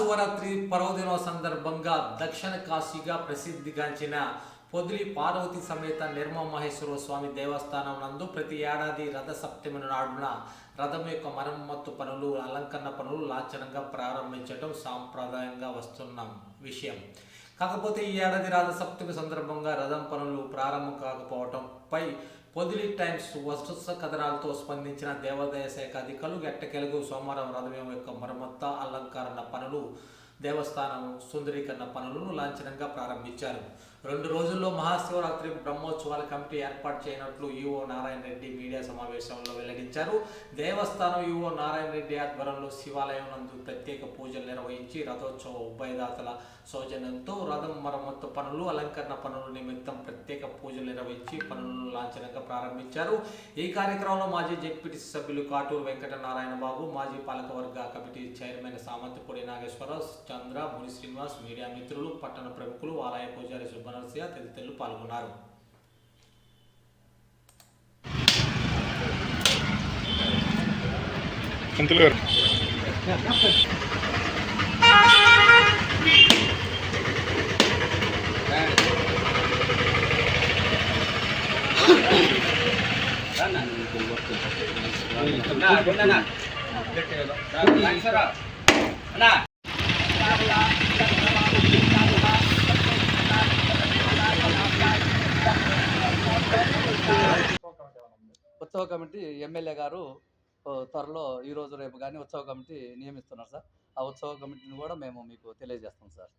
Mahashivratri పర్వదినోత్సవ సందర్భంగా దక్షిణ కాశీగా ప్రసిద్ధిగాంచిన పొదిలి పార్వతి సమేత నిర్మ మహేశ్వర స్వామి దేవస్థానం నందు ప్రతి ఏడాది రథ సప్తమి నాడున రథం యొక్క మరమ్మత్తు పనులు అలంకరణ పనులు లాంఛనంగా ప్రారంభించడం సాంప్రదాయంగా వస్తున్న విషయం. కాకపోతే ఈ ఏడాది రథ సప్తమి సందర్భంగా రథం పనులు ప్రారంభం కాకపోవడంపై పొదిలి టైమ్స్ వరుస కథనాలతో స్పందించిన దేవాదాయ శాఖ అధికారులు ఎట్టకెలుగు సోమవారం రథం యొక్క మరమ్మత్త అలంకరణ దేవస్థానం సుందరీకరణ పనులను లాంఛనంగా ప్రారంభించారు. రెండు రోజుల్లో మహాశివరాత్రి బ్రహ్మోత్సవాల కమిటీ ఏర్పాటు చేయనట్లు ఈఓ నారాయణ రెడ్డి మీడియా సమావేశంలో వెల్లడించారు. దేవస్థానం ఈఓ నారాయణ రెడ్డి ఆధ్వర్యంలో శివాలయం నందు ప్రత్యేక పూజలు నిర్వహించి రథోత్సవ ఉభయదాతల సౌజన్యంతో రథం మరమ్మత్తు పనులు అలంకరణ పనుల నిమిత్తం ప్రత్యేక నిర్వహించి పనులను లాంఛనంగా ప్రారంభించారు. ఈ కార్యక్రమంలో మాజీ జెడ్పీటీసీ సభ్యులు కాటూరు వెంకట నారాయణ బాబు మాజీ పాలకవర్గ committee chairman Samanthapudi Nageswara Rao Chandra Muni Srinivas media మిత్రులు పట్టణ ప్రముఖులు ఆలయ పూజారి సుబ్బనరసయ్య తదితరులు పాల్గొన్నారు. పంతులు గారు. ఉత్సవ కమిటీ ఎమ్మెల్యే గారు త్వరలో ఈ రోజు రేపు కానీ ఉత్సవ కమిటీ నియమిస్తున్నారు సార్. ఆ ఉత్సవ కమిటీని కూడా మేము మీకు తెలియజేస్తాం సార్.